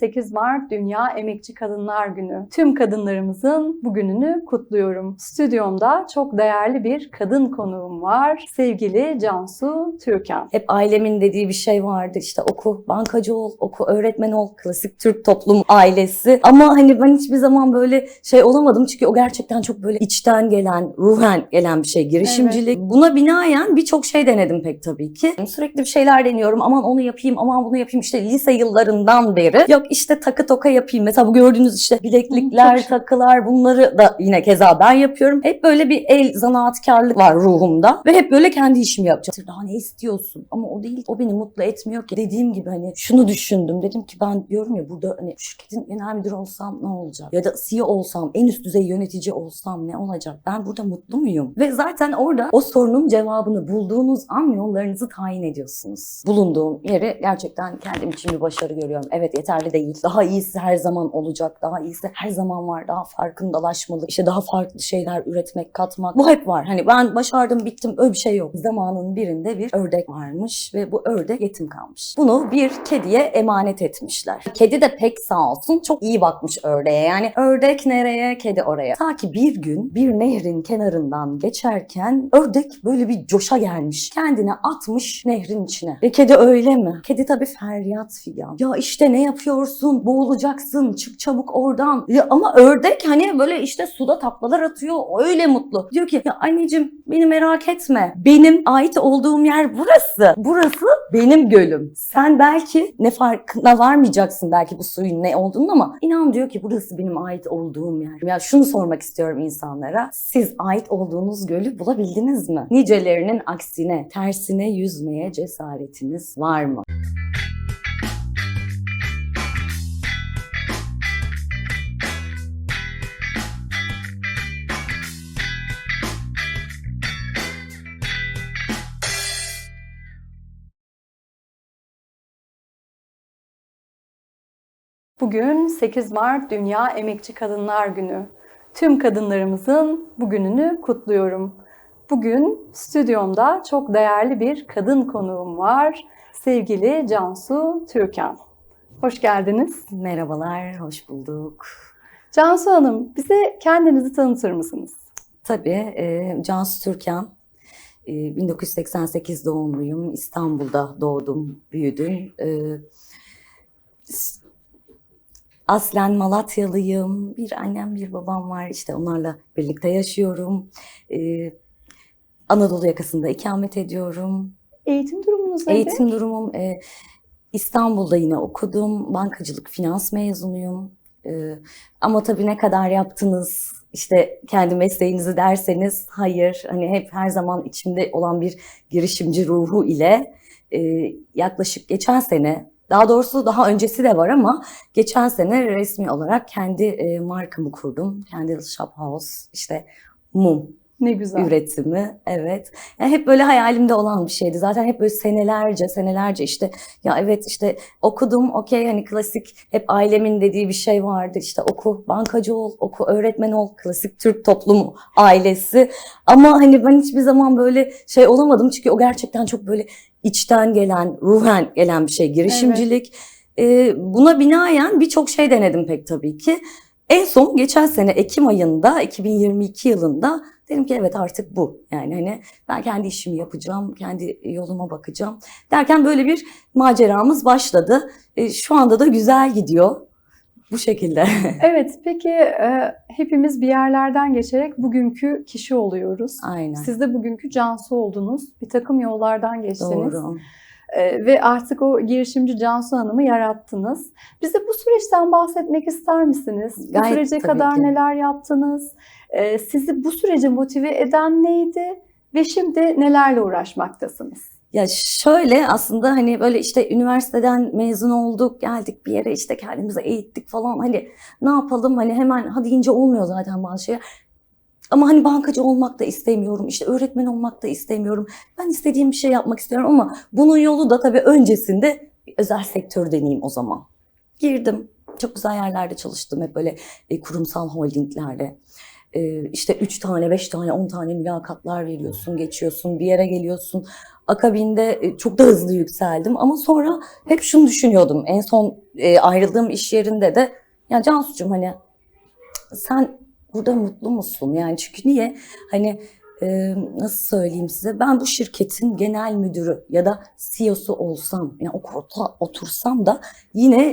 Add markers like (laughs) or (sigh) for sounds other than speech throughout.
8 Mart Dünya Emekçi Kadınlar Günü. Tüm kadınlarımızın bugününü kutluyorum. Stüdyomda çok değerli bir kadın konuğum var. Sevgili Cansu Türkan. Hep ailemin dediği bir şey vardı işte oku, bankacı ol, oku, öğretmen ol, klasik Türk toplum ailesi. Ama hani ben hiçbir zaman böyle şey olamadım çünkü o gerçekten çok böyle içten gelen, ruhen gelen bir şey girişimcilik. Buna binaen birçok şey denedim pek tabii ki. Sürekli bir şeyler deniyorum aman onu yapayım, aman bunu yapayım işte lise yıllarından beri. Yok işte takı toka yapayım. Mesela bu gördüğünüz işte bileklikler, Çok- takılar bunları da yine keza ben yapıyorum. Hep böyle bir el zanaatkarlık var ruhumda ve hep böyle kendi işimi yapacağım. Daha ne istiyorsun? Ama o değil. O beni mutlu etmiyor ki. Dediğim gibi hani şunu düşündüm. Dedim ki ben diyorum ya burada hani şirketin genel müdürü olsam ne olacak? Ya da CEO olsam, en üst düzey yönetici olsam ne olacak? Ben burada mutlu muyum? Ve zaten orada o sorunun cevabını bulduğunuz an yollarınızı tayin ediyorsunuz. Bulunduğum yeri gerçekten kendim için bir başarı görüyorum. Evet yeterli değil. Daha iyisi her zaman olacak. Daha iyisi her zaman var. Daha farkındalaşmalı. İşte daha farklı şeyler üretmek, katmak. Bu hep var. Hani ben başardım, bittim. Öyle bir şey yok. Zamanın birinde bir ördek varmış ve bu ördek yetim kalmış. Bunu bir kediye emanet etmişler. Kedi de pek sağ olsun çok iyi bakmış ördeğe. Yani ördek nereye, kedi oraya. Ta ki bir gün bir nehrin kenarından geçerken ördek böyle bir coşa gelmiş. Kendini atmış nehrin içine. Ve kedi öyle mi? Kedi tabii feryat figan. Ya işte ne yapıyorsun? Boğulacaksın. Çık çabuk oradan. Ya ama ördek hani böyle işte suda taklalar atıyor. Öyle mutlu. Diyor ki ya anneciğim beni merak etme. Benim ait olduğum yer burası. Burası benim gölüm. Sen belki ne farkına varmayacaksın belki bu suyun ne olduğunu ama inan diyor ki burası benim ait olduğum yer. Ya şunu sormak istiyorum insanlara. Siz ait olduğunuz gölü bulabildiniz mi? Nicelerinin aksine, tersine yüzmeye cesaretiniz var mı? Bugün 8 Mart Dünya Emekçi Kadınlar Günü. Tüm kadınlarımızın bugününü kutluyorum. Bugün stüdyomda çok değerli bir kadın konuğum var. Sevgili Cansu Türkan. Hoş geldiniz. Merhabalar, hoş bulduk. Cansu Hanım, bize kendinizi tanıtır mısınız? Tabii, e, Cansu Türkan. E, 1988 doğumluyum. İstanbul'da doğdum, büyüdüm. E, aslen Malatyalıyım. Bir annem, bir babam var. İşte onlarla birlikte yaşıyorum. E, Anadolu yakasında ikamet ediyorum. Eğitim durumunuz nedir? Eğitim durumum e, İstanbul'da yine okudum. Bankacılık, finans mezunuyum. E, ama tabii ne kadar yaptınız, işte kendi mesleğinizi derseniz hayır. Hani hep her zaman içimde olan bir girişimci ruhu ile e, yaklaşık geçen sene, daha doğrusu daha öncesi de var ama geçen sene resmi olarak kendi e, markamı kurdum. Candle Shop House, işte mum Ne güzel. üretimi evet. Yani hep böyle hayalimde olan bir şeydi. Zaten hep böyle senelerce senelerce işte ya evet işte okudum okey hani klasik hep ailemin dediği bir şey vardı. İşte oku bankacı ol, oku öğretmen ol. Klasik Türk toplumu ailesi. Ama hani ben hiçbir zaman böyle şey olamadım çünkü o gerçekten çok böyle içten gelen, ruhen gelen bir şey girişimcilik. Ee, buna binaen birçok şey denedim pek tabii ki. En son geçen sene Ekim ayında 2022 yılında dedim ki evet artık bu. Yani hani ben kendi işimi yapacağım, kendi yoluma bakacağım. Derken böyle bir maceramız başladı. E, şu anda da güzel gidiyor. Bu şekilde. (laughs) Evet, peki e, hepimiz bir yerlerden geçerek bugünkü kişi oluyoruz. Aynen. Siz de bugünkü Cansu oldunuz. Bir takım yollardan geçtiniz. Doğru. E, ve artık o girişimci Cansu Hanım'ı yarattınız. Bize bu süreçten bahsetmek ister misiniz? bu Gayet sürece tabii kadar ki. neler yaptınız? E, sizi bu sürece motive eden neydi? Ve şimdi nelerle uğraşmaktasınız? Ya şöyle aslında hani böyle işte üniversiteden mezun olduk, geldik bir yere işte kendimizi eğittik falan. Hani ne yapalım hani hemen hadi deyince olmuyor zaten bazı şeyler. Ama hani bankacı olmak da istemiyorum, işte öğretmen olmak da istemiyorum. Ben istediğim bir şey yapmak istiyorum ama bunun yolu da tabii öncesinde bir özel sektör deneyeyim o zaman. Girdim. Çok güzel yerlerde çalıştım hep böyle e, kurumsal holdinglerde. E, işte üç tane, beş tane, on tane mülakatlar veriyorsun, geçiyorsun, bir yere geliyorsun. Akabinde e, çok da hızlı yükseldim ama sonra hep şunu düşünüyordum. En son e, ayrıldığım iş yerinde de ya Cansu'cum hani sen burada mutlu musun? Yani çünkü niye? Hani e, nasıl söyleyeyim size? Ben bu şirketin genel müdürü ya da CEO'su olsam, yani o koltuğa otursam da yine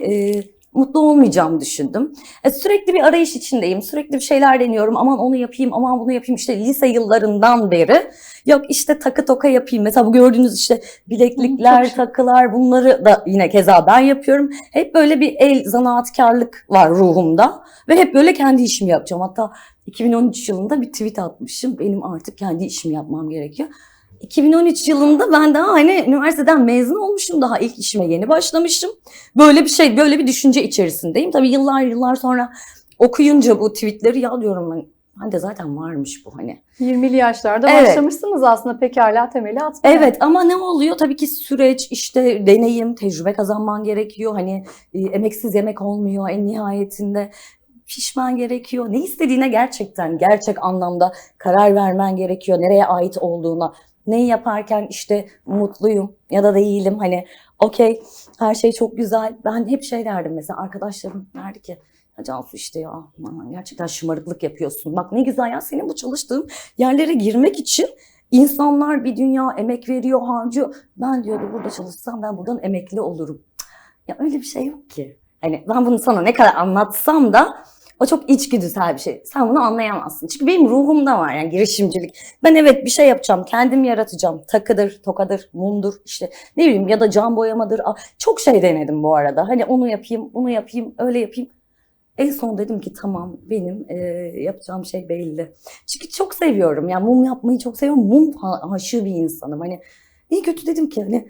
mutlu olmayacağımı düşündüm. E, sürekli bir arayış içindeyim. Sürekli bir şeyler deniyorum. Aman onu yapayım, aman bunu yapayım. İşte lise yıllarından beri. Yok işte takı toka yapayım. Mesela bu gördüğünüz işte bileklikler, Çok takılar bunları da yine keza ben yapıyorum. Hep böyle bir el zanaatkarlık var ruhumda. Ve hep böyle kendi işimi yapacağım. Hatta 2013 yılında bir tweet atmışım. Benim artık kendi işimi yapmam gerekiyor. 2013 yılında ben daha hani üniversiteden mezun olmuşum. Daha ilk işime yeni başlamışım. Böyle bir şey, böyle bir düşünce içerisindeyim. Tabii yıllar yıllar sonra okuyunca bu tweetleri ya diyorum hani, hani de zaten varmış bu hani. 20'li yaşlarda Evet. başlamışsınız aslında pekala temeli atmaya. Evet ama ne oluyor? Tabii ki süreç, işte deneyim, tecrübe kazanman gerekiyor. Hani e, emeksiz yemek olmuyor en nihayetinde. Pişman gerekiyor. Ne istediğine gerçekten, gerçek anlamda karar vermen gerekiyor. Nereye ait olduğuna. Neyi yaparken işte mutluyum ya da değilim. Hani okey her şey çok güzel. Ben hep şey derdim mesela arkadaşlarım derdi ki Cansu işte ya aman gerçekten şımarıklık yapıyorsun. Bak ne güzel ya senin bu çalıştığın yerlere girmek için insanlar bir dünya emek veriyor, harcıyor. Ben diyordu burada çalışsam ben buradan emekli olurum. Ya öyle bir şey yok ki. Hani ben bunu sana ne kadar anlatsam da o çok içgüdüsel bir şey. Sen bunu anlayamazsın. Çünkü benim ruhumda var yani girişimcilik. Ben evet bir şey yapacağım, kendim yaratacağım. Takıdır, tokadır, mumdur işte ne bileyim ya da cam boyamadır. Çok şey denedim bu arada. Hani onu yapayım, bunu yapayım, öyle yapayım. En son dedim ki tamam benim e, yapacağım şey belli. Çünkü çok seviyorum. Yani mum yapmayı çok seviyorum. Mum aşığı bir insanım. Hani iyi kötü dedim ki hani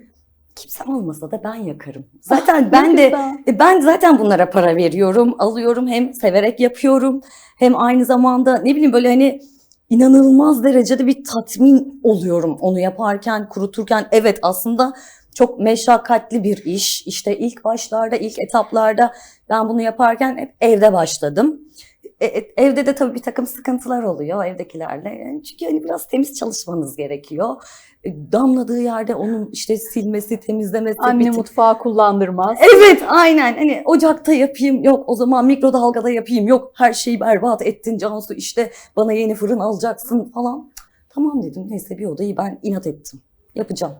kimse almasa da ben yakarım. Zaten ben Ne de güzel. e, ben zaten bunlara para veriyorum, alıyorum. Hem severek yapıyorum. Hem aynı zamanda ne bileyim böyle hani inanılmaz derecede bir tatmin oluyorum onu yaparken, kuruturken. Evet aslında çok meşakkatli bir iş. İşte ilk başlarda, ilk etaplarda ben bunu yaparken hep evde başladım. E, e, evde de tabii bir takım sıkıntılar oluyor evdekilerle. Çünkü hani biraz temiz çalışmanız gerekiyor. E, Damladığı yerde onun işte silmesi, temizlemesi. Anne bir tık- mutfağı kullandırmaz. Evet aynen hani ocakta yapayım yok o zaman mikrodalgada yapayım yok her şeyi berbat ettin Cansu işte bana yeni fırın alacaksın falan. Tamam dedim neyse bir odayı ben inat ettim yapacağım.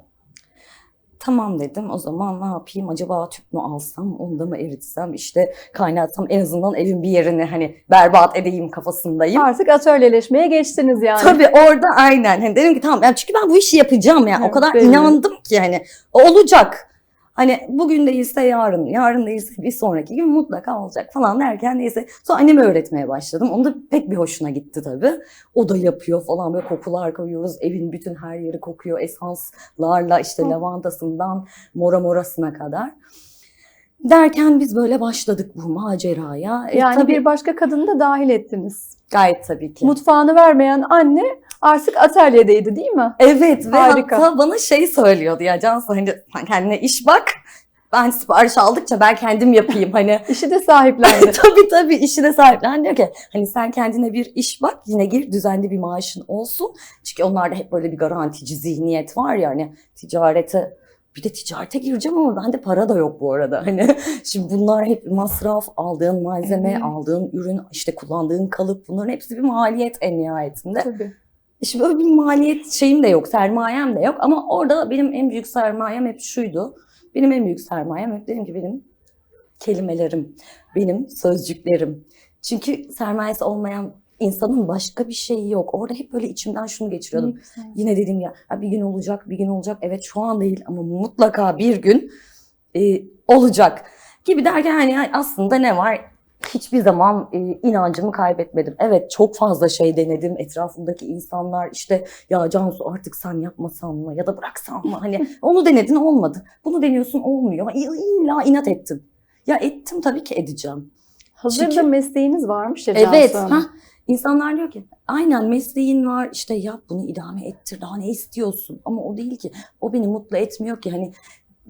Tamam dedim o zaman ne yapayım acaba tüp mü alsam onu da mı eritsem işte kaynatsam en azından evin bir yerini hani berbat edeyim kafasındayım. Artık atölyeleşmeye geçtiniz yani. Tabii orada aynen. Hani dedim ki tamam yani çünkü ben bu işi yapacağım yani. o Evet, kadar belli. inandım ki hani olacak. Hani bugün değilse yarın, yarın değilse bir sonraki gün mutlaka olacak falan derken neyse. Sonra anneme öğretmeye başladım. Onun da pek bir hoşuna gitti tabii. O da yapıyor falan böyle kokular koyuyoruz. Evin bütün her yeri kokuyor esanslarla işte Hı. lavandasından mora morasına kadar. Derken biz böyle başladık bu maceraya. E, Yani tabii bir başka kadını da dahil ettiniz. gayet tabii ki. Mutfağını vermeyen anne artık atölyedeydi değil mi? Evet ve Harika. hatta bana şey söylüyordu ya Cansu hani sen kendine iş bak. Ben sipariş aldıkça ben kendim yapayım hani. (laughs) İşi de sahiplendi. (laughs) tabii tabii işine sahiplen diyor ki hani sen kendine bir iş bak yine gir düzenli bir maaşın olsun. Çünkü onlarda hep böyle bir garantici zihniyet var ya hani ticarete bir de ticarete gireceğim ama bende para da yok bu arada. Hani (laughs) şimdi bunlar hep masraf, aldığın malzeme, Evet. aldığın ürün, işte kullandığın kalıp bunların hepsi bir maliyet en nihayetinde. Tabii. Şimdi öyle bir maliyet şeyim de yok, sermayem de yok ama orada benim en büyük sermayem hep şuydu. Benim en büyük sermayem hep dedim ki benim kelimelerim, benim sözcüklerim. Çünkü sermayesi olmayan insanın başka bir şeyi yok. Orada hep böyle içimden şunu geçiriyordum. güzel. Yine dedim ya "Ha, bir gün olacak, bir gün olacak. Evet şu an değil ama mutlaka bir gün e, olacak gibi derken hani aslında ne var? Hiçbir zaman e, inancımı kaybetmedim. Evet çok fazla şey denedim. Etrafımdaki insanlar işte ya Cansu artık sen yapmasan mı ya da bıraksan mı? Hani (laughs) onu denedin olmadı. Bunu deniyorsun olmuyor. İlla inat ettim. Ya ettim tabii ki edeceğim. Hazırda Çünkü- mesleğiniz varmış ya Cansu Evet. Ha, insanlar diyor ki aynen mesleğin var işte yap bunu idame ettir daha ne istiyorsun ama o değil ki o beni mutlu etmiyor ki hani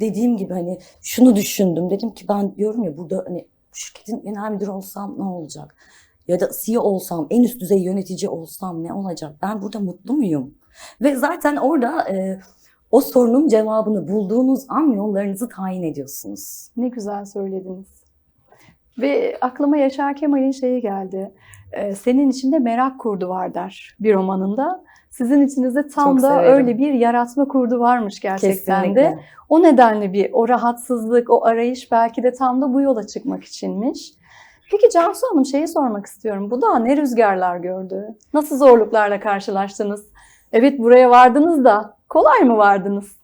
dediğim gibi hani şunu düşündüm dedim ki ben diyorum ya burada hani şirketin genel müdürü olsam ne olacak ya da CEO olsam en üst düzey yönetici olsam ne olacak ben burada mutlu muyum ve zaten orada e, o sorunun cevabını bulduğunuz an yollarınızı tayin ediyorsunuz. Ne güzel söylediniz. Ve aklıma Yaşar Kemal'in şeyi geldi. Ee, senin içinde merak kurdu var der bir romanında. Sizin içinizde tam Çok da severim. öyle bir yaratma kurdu varmış gerçekten de. Kesinlikle. O nedenle bir o rahatsızlık, o arayış belki de tam da bu yola çıkmak içinmiş. Peki Cansu Hanım şeyi sormak istiyorum. Bu da ne rüzgarlar gördü? Nasıl zorluklarla karşılaştınız? Evet buraya vardınız da kolay mı vardınız?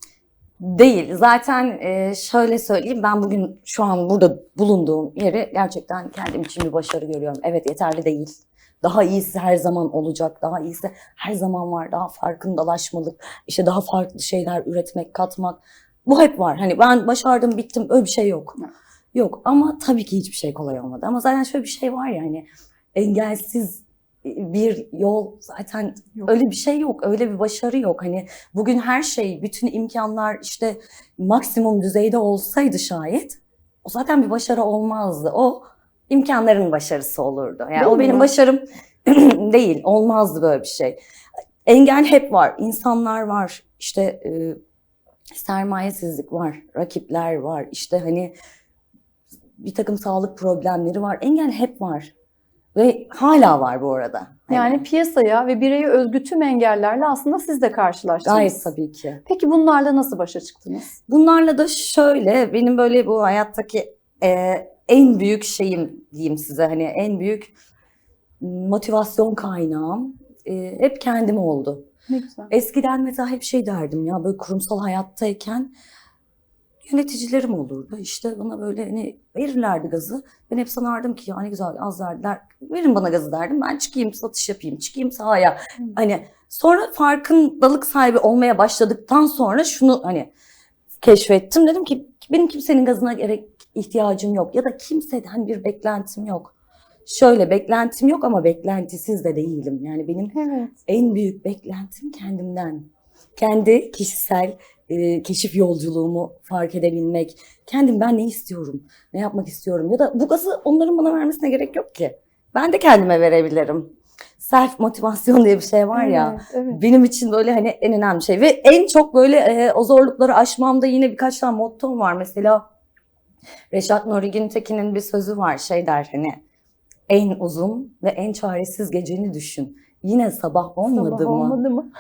Değil. Zaten e, şöyle söyleyeyim ben bugün şu an burada bulunduğum yeri gerçekten kendim için bir başarı görüyorum. Evet yeterli değil. Daha iyisi her zaman olacak. Daha iyisi her zaman var. Daha farkındalaşmalık. işte daha farklı şeyler üretmek, katmak. Bu hep var. Hani ben başardım, bittim. Öyle bir şey yok. Yok ama tabii ki hiçbir şey kolay olmadı. Ama zaten şöyle bir şey var ya hani engelsiz bir yol zaten Yok. öyle bir şey yok. Öyle bir başarı yok. Hani bugün her şey, bütün imkanlar işte maksimum düzeyde olsaydı şayet o zaten bir başarı olmazdı. O imkanların başarısı olurdu. Yani Değil o benim mi? başarım (clears throat) değil. Olmazdı böyle bir şey. Engel hep var. İnsanlar var. İşte e, sermayesizlik var. Rakipler var. İşte hani bir takım sağlık problemleri var. Engel hep var. Ve hala var bu arada. Hani Yani piyasaya ve bireye özgü tüm engellerle aslında siz de karşılaştınız. gayet tabii ki. Peki bunlarla nasıl başa çıktınız? Bunlarla da şöyle benim böyle bu hayattaki e, en büyük şeyim diyeyim size hani en büyük motivasyon kaynağım e, hep kendim oldu. Ne güzel. Eskiden mesela hep şey derdim ya böyle kurumsal hayattayken yöneticilerim olurdu. İşte bana böyle hani verirlerdi gazı. Ben hep sanardım ki ya ne güzel az verdiler. Verin bana gazı derdim. Ben çıkayım satış yapayım. Çıkayım sahaya. Hı. Hani sonra farkındalık sahibi olmaya başladıktan sonra şunu hani keşfettim. Dedim ki benim kimsenin gazına gerek ihtiyacım yok. Ya da kimseden bir beklentim yok. Şöyle beklentim yok ama beklentisiz de değilim. Yani benim Evet. en büyük beklentim kendimden. Kendi kişisel e, keşif yolculuğumu fark edebilmek. Kendim ben ne istiyorum, ne yapmak istiyorum ya da bu gazı onların bana vermesine gerek yok ki. Ben de kendime verebilirim. Self motivasyon diye bir şey var ya. Evet, evet. Benim için böyle hani en önemli şey ve en çok böyle e, o zorlukları aşmamda yine birkaç tane mottom var. Mesela Reşat Nuri Güntekin'in bir sözü var şey der hani en uzun ve en çaresiz geceni düşün. Yine sabah olmadı Sabah mı? Olmadı mı?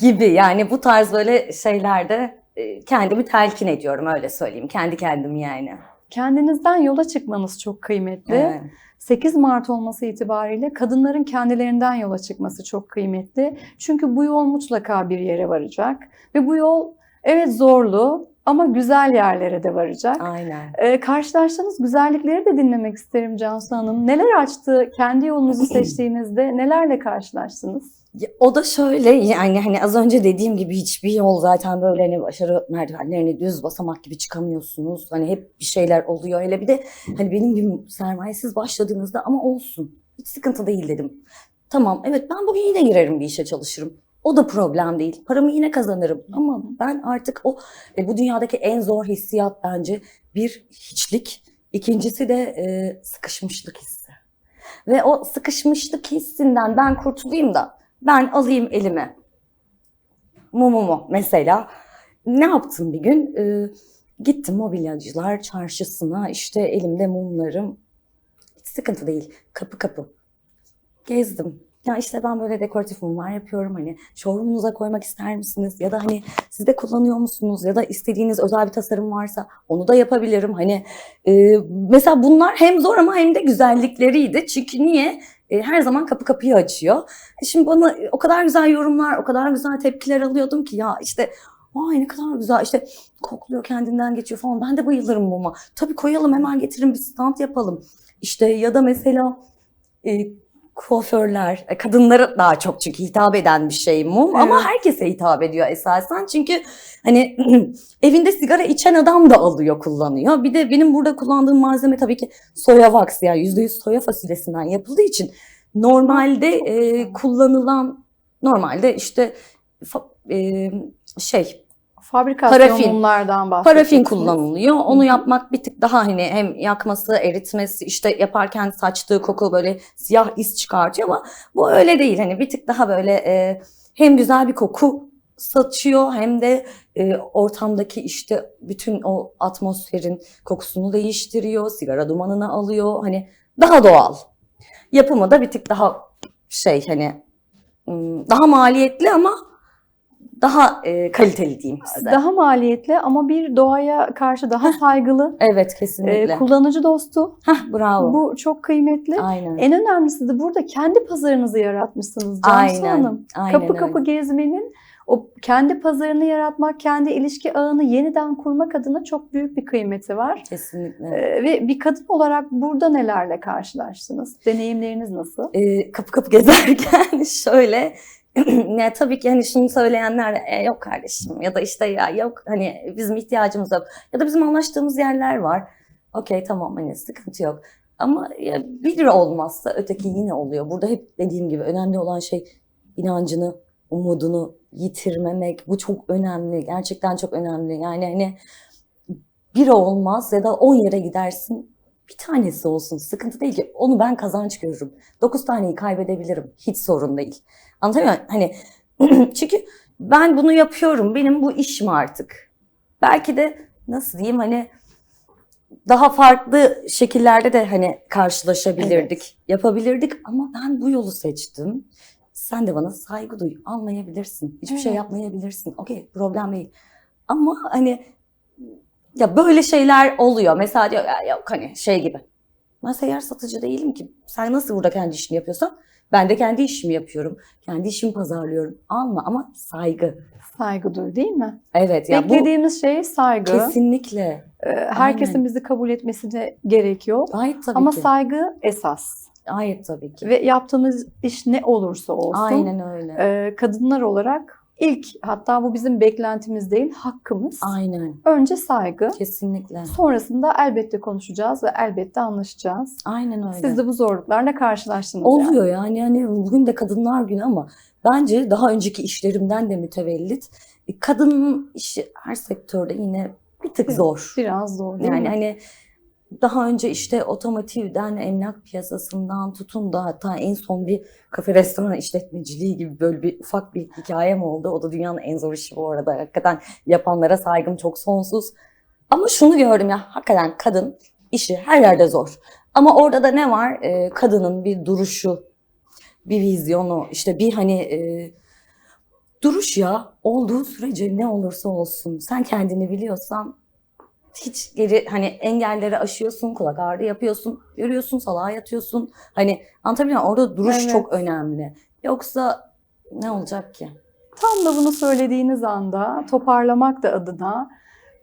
Gibi yani bu tarz böyle şeylerde e, kendimi telkin ediyorum öyle söyleyeyim. Kendi kendimi yani. Kendinizden yola çıkmanız çok kıymetli. Evet. 8 Mart olması itibariyle kadınların kendilerinden yola çıkması çok kıymetli. Çünkü bu yol mutlaka bir yere varacak. Ve bu yol evet zorlu ama güzel yerlere de varacak. Aynen. Ee, karşılaştığınız güzellikleri de dinlemek isterim Cansu Hanım. Neler açtı kendi yolunuzu seçtiğinizde? Nelerle karşılaştınız? Ya, O da şöyle yani hani az önce dediğim gibi hiçbir yol zaten böyle hani başarı merdivenlerini düz basamak gibi çıkamıyorsunuz. Hani hep bir şeyler oluyor. Hele bir de hani benim gibi sermayesiz başladığınızda ama olsun. Hiç sıkıntı değil dedim. Tamam evet ben bugün yine girerim bir işe çalışırım. O da problem değil. Paramı yine kazanırım. Ama ben artık o e, bu dünyadaki en zor hissiyat bence bir hiçlik. İkincisi de e, sıkışmışlık hissi. Ve o sıkışmışlık hissinden ben kurtulayım da ben alayım elime mumumu mesela. Ne yaptım bir gün? Ee, gittim mobilyacılar çarşısına işte elimde mumlarım. Hiç sıkıntı değil. Kapı kapı. Gezdim. Ya işte ben böyle dekoratif mumlar yapıyorum hani showroom'unuza koymak ister misiniz? Ya da hani siz de kullanıyor musunuz? Ya da istediğiniz özel bir tasarım varsa onu da yapabilirim. Hani e, mesela bunlar hem zor ama hem de güzellikleriydi. Çünkü niye? E, her zaman kapı kapıyı açıyor. E Şimdi bana o kadar güzel yorumlar, o kadar güzel tepkiler alıyordum ki ya işte Vay ne kadar güzel işte kokluyor kendinden geçiyor falan. Ben de bayılırım muma. Tabii koyalım hemen getirin bir stand yapalım. İşte ya da mesela e, kuaförler, e, kadınlara daha çok çünkü hitap eden bir şey mum ama Evet. herkese hitap ediyor esasen. Çünkü hani (clears throat) evinde sigara içen adam da alıyor, kullanıyor. Bir de benim burada kullandığım malzeme tabii ki soya wax yani %100 soya fasulyesinden yapıldığı için normalde e, kullanılan normalde işte e, şey Fabrikasyon Parafin. mumlardan bahsediyorsunuz. parafin kullanılıyor. Onu yapmak bir tık daha hani hem yakması, eritmesi, işte yaparken saçtığı koku böyle siyah iz çıkartıyor ama bu öyle değil. Hani bir tık daha böyle e, hem güzel bir koku saçıyor hem de e, ortamdaki işte bütün o atmosferin kokusunu değiştiriyor, sigara dumanını alıyor. Hani daha doğal. Yapımı da bir tık daha şey hani daha maliyetli ama daha e, kaliteli diyeyim size. Daha maliyetli ama bir doğaya karşı daha saygılı, (laughs) Evet e, kesinlikle. kullanıcı dostu. Hah bravo. Bu çok kıymetli. Aynen. En önemlisi de burada kendi pazarınızı yaratmışsınız Cansu Aynen. Hanım. Aynen Kapı kapı öyle. gezmenin o kendi pazarını yaratmak, kendi ilişki ağını yeniden kurmak adına çok büyük bir kıymeti var. Kesinlikle. Ee, ve bir kadın olarak burada nelerle karşılaştınız? Deneyimleriniz nasıl? e, kapı kapı gezerken (laughs) şöyle (clears throat) ne tabii ki hani şunu söyleyenler "E, yok kardeşim ya da işte ya yok hani bizim ihtiyacımız yok ya da bizim anlaştığımız yerler var. Okey tamam hani sıkıntı yok. Ama ya biri olmazsa öteki yine oluyor. Burada hep dediğim gibi önemli olan şey inancını, umudunu yitirmemek. Bu çok önemli. Gerçekten çok önemli. Yani hani biri olmaz ya da on yere gidersin bir tanesi olsun. Sıkıntı değil ki. Onu ben kazanç görürüm. 9 taneyi kaybedebilirim. Hiç sorun değil. Anlatabiliyor muyum? Hani (clears throat) çünkü ben bunu yapıyorum. Benim bu işim artık. Belki de nasıl diyeyim hani daha farklı şekillerde de hani karşılaşabilirdik, yapabilirdik ama ben bu yolu seçtim. Sen de bana saygı duy, almayabilirsin. Hiçbir şey Evet. yapmayabilirsin. Okey, problem değil. Ama hani ya böyle şeyler oluyor. Mesela diyor ya yok hani şey gibi. Ben seyyar satıcı değilim ki. Sen nasıl burada kendi işini yapıyorsan ben de kendi işimi yapıyorum. Kendi işimi pazarlıyorum. Alma ama saygı. Saygı duy değil mi? Evet ya bu Beklediğimiz şey saygı. kesinlikle. Ee, Herkesin Aynen. bizi kabul etmesine gerek yok. Ait tabii Ama ki. saygı esas. Ait tabii ki. Ve yaptığımız iş ne olursa olsun Aynen öyle. e, kadınlar olarak ilk hatta bu bizim beklentimiz değil hakkımız. Aynen. Önce saygı. Kesinlikle. Sonrasında elbette konuşacağız ve elbette anlaşacağız. Aynen öyle. Siz de bu zorluklarla karşılaştınız. Oluyor yani. yani bugün de kadınlar günü ama bence daha önceki işlerimden de mütevellit. e, Kadının işi her sektörde yine bir tık Evet, zor. Biraz zor Yani mi? hani daha önce işte otomotivden, emlak piyasasından tutun da hatta en son bir kafe restoran işletmeciliği gibi böyle bir ufak bir hikayem oldu. O da dünyanın en zor işi bu arada. Hakikaten yapanlara saygım çok sonsuz. Ama şunu gördüm ya hakikaten kadın işi her yerde zor. Ama orada da ne var? Ee, kadının bir duruşu, bir vizyonu, işte bir hani e, duruş ya olduğu sürece ne olursa olsun sen kendini biliyorsan hiç geri hani engelleri aşıyorsun, kulak ağrı yapıyorsun, yürüyorsun, salağa yatıyorsun. Hani anlatabiliyor muyum? Orada duruş Evet. çok önemli. Yoksa ne olacak ki? Tam da bunu söylediğiniz anda toparlamak da adına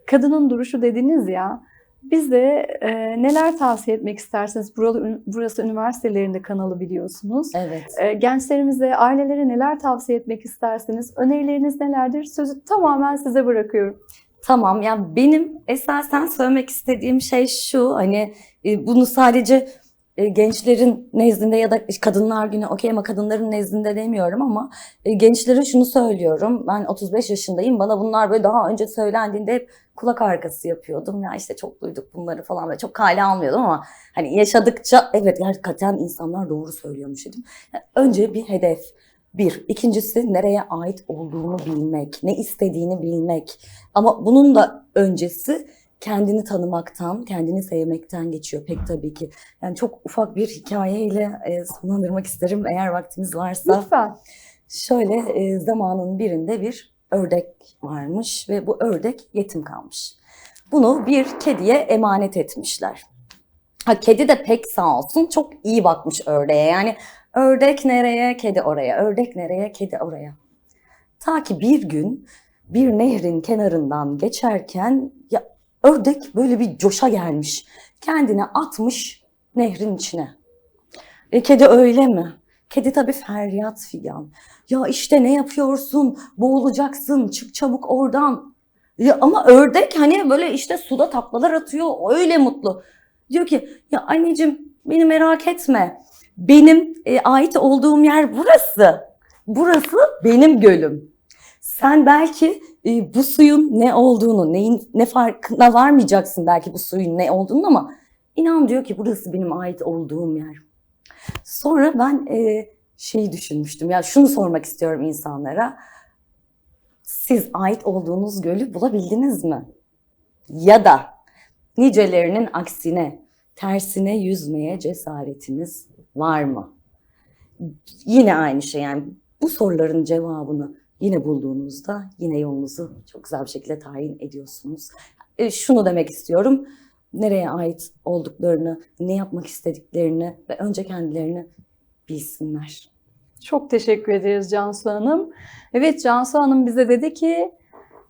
kadının duruşu dediniz ya bize e, neler tavsiye etmek isterseniz burası, burası üniversitelerinde kanalı biliyorsunuz. Evet. E, gençlerimize, ailelere neler tavsiye etmek isterseniz önerileriniz nelerdir? Sözü tamamen size bırakıyorum. Tamam ya benim esasen söylemek istediğim şey şu hani e, bunu sadece e, gençlerin nezdinde ya da kadınlar günü okey ama kadınların nezdinde demiyorum ama e, gençlere şunu söylüyorum. Ben 35 yaşındayım. Bana bunlar böyle daha önce söylendiğinde hep kulak arkası yapıyordum. Ya işte çok duyduk bunları falan böyle çok kale almıyordum ama hani yaşadıkça evet gerçekten insanlar doğru söylüyormuş dedim. Yani önce bir hedef. Bir. İkincisi nereye ait olduğunu bilmek, ne istediğini bilmek. Ama bunun da öncesi kendini tanımaktan, kendini sevmekten geçiyor pek tabii ki. Yani çok ufak bir hikayeyle e, sonlandırmak isterim eğer vaktimiz varsa. Lütfen. Şöyle e, zamanın birinde bir ördek varmış ve bu ördek yetim kalmış. Bunu bir kediye emanet etmişler. Ha, kedi de pek sağ olsun çok iyi bakmış ördeğe. Yani ördek nereye, kedi oraya, ördek nereye, kedi oraya. Ta ki bir gün bir nehrin kenarından geçerken ya ördek böyle bir coşa gelmiş. Kendini atmış nehrin içine. E, kedi öyle mi? Kedi tabii feryat figan. Ya işte ne yapıyorsun? Boğulacaksın. Çık çabuk oradan. Ya ama ördek hani böyle işte suda taklalar atıyor. Öyle mutlu. Diyor ki ya anneciğim beni merak etme. Benim e, ait olduğum yer burası. Burası benim gölüm. Sen belki e, bu suyun ne olduğunu, neyin ne farkına varmayacaksın belki bu suyun ne olduğunu ama inan diyor ki burası benim ait olduğum yer. Sonra ben e, şeyi düşünmüştüm. Ya şunu sormak istiyorum insanlara. Siz ait olduğunuz gölü bulabildiniz mi? Ya da nicelerinin aksine, tersine yüzmeye cesaretiniz var mı? Yine aynı şey yani bu soruların cevabını yine bulduğunuzda yine yolunuzu çok güzel bir şekilde tayin ediyorsunuz. E, şunu demek istiyorum. Nereye ait olduklarını, ne yapmak istediklerini ve önce kendilerini bilsinler. Çok teşekkür ederiz Cansu Hanım. Evet Cansu Hanım bize dedi ki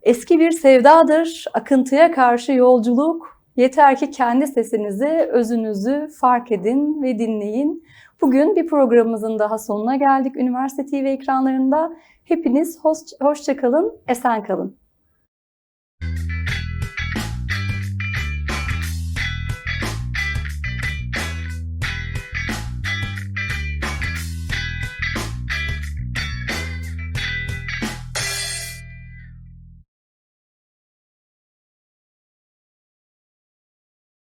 eski bir sevdadır, akıntıya karşı yolculuk. Yeter ki kendi sesinizi, özünüzü fark edin ve dinleyin. Bugün bir programımızın daha sonuna geldik Üniversite TV ekranlarında. Hepiniz hoş, hoşça kalın, esen kalın.